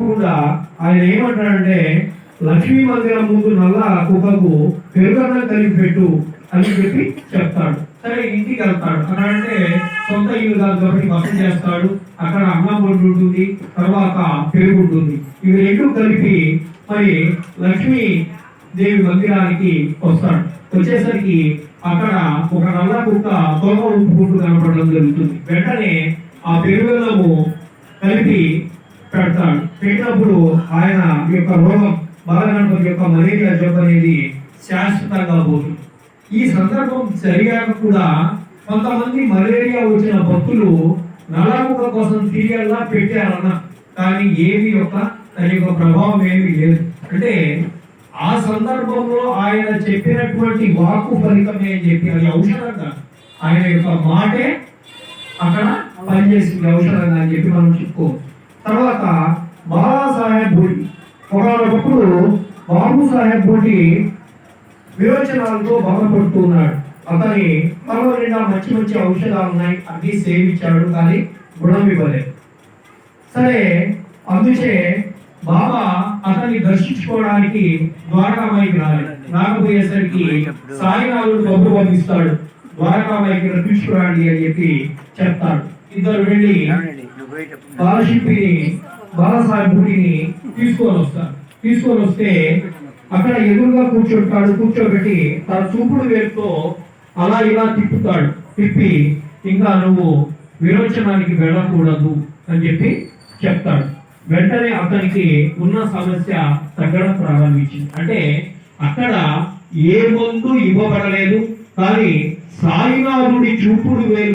కూడా ఆయన ఏమంటాడంటే లక్ష్మీ మందిరం ముందు నల్ల కుక్కకు పెరుగన్నం కలిపి పెట్టు అని చెప్పి చెప్తాడు. సరే ఇంటికి వెళ్తాడు. అంటే సొంత ఇల్లు కాదు కాబట్టి బస చేస్తాడు. అక్కడ అన్నం వండి ఉంటుంది తర్వాత పెరుగు ఉంటుంది. ఇవి రెండు కలిపి మరి లక్ష్మీ దేవి మందిరానికి వస్తాడు. వచ్చేసరికి అక్కడ ఒక నల్ల కుక్క తొలగ ఉంపుకుంటూ కనపడడం జరుగుతుంది. వెంటనే ఆ పెరుగులము కలిపి పెడతాడు పెట్టినప్పుడు ఆయన యొక్క రోగం బాలగణపతి యొక్క మలేరియా జబ్బు అనేది శాశ్వతంగా పోతుంది. ఈ సందర్భం జరిగాక కూడా కొంతమంది మలేరియా వచ్చిన భక్తులు నలముక కోసం తీయల్లా పెట్టారన్న. కానీ ఏమి యొక్క దాని యొక్క ప్రభావం ఏమీ లేదు. అంటే ఆ సందర్భంలో ఆయన చెప్పినటువంటి వాక్కు ఫలితమే అని చెప్పి అది ఔషధంగా ఆయన యొక్క మాటే అక్కడ పనిచేసింది ఔషధంగా అని చెప్పి మనం చెప్పుకోవచ్చు. తర్వాత బాలాసాహెబ్ భూటి ఒకనొకప్పుడు బాబు సాహెబ్ భూటి విరోచనాలతో బాధపడుతూ ఉన్నాడు అతని తలలో నిండా మంచి మంచి ఔషధాలు ఉన్నాయి. అన్ని సేవించాడు కానీ గుణం ఇవ్వలేదు. సరే అందుచే బాబా అతన్ని దర్శించుకోవడానికి ద్వారకామాయికి రాలేదు. రాకపోయేసరికి సాయినాథుడు డబ్బు పంపిస్తాడు ద్వారకామాయికి రప్పించుకురాండి అని చెప్పి చెప్తాడు. ఇద్దరు వెళ్ళి బాలశిల్పిని బాలసాహెబ్ గుడిని తీసుకొని వస్తారు. తీసుకొని వస్తే అక్కడ ఎదురుగా కూర్చుంటాడు కూర్చోబెట్టి తన చూపుడు వేలుతో అలా ఇలా తిప్పుతాడు. తిప్పి ఇంకా నువ్వు విరోచనానికి వెళ్ళకూడదు అని చెప్పి చెప్తాడు. వెంటనే అతనికి ఉన్న సమస్య తగ్గడం ప్రారంభించింది. అంటే అక్కడ ఏ మందు ఇవ్వబడలేదు కానీ సాయినాథుడి చూపుడు వేలు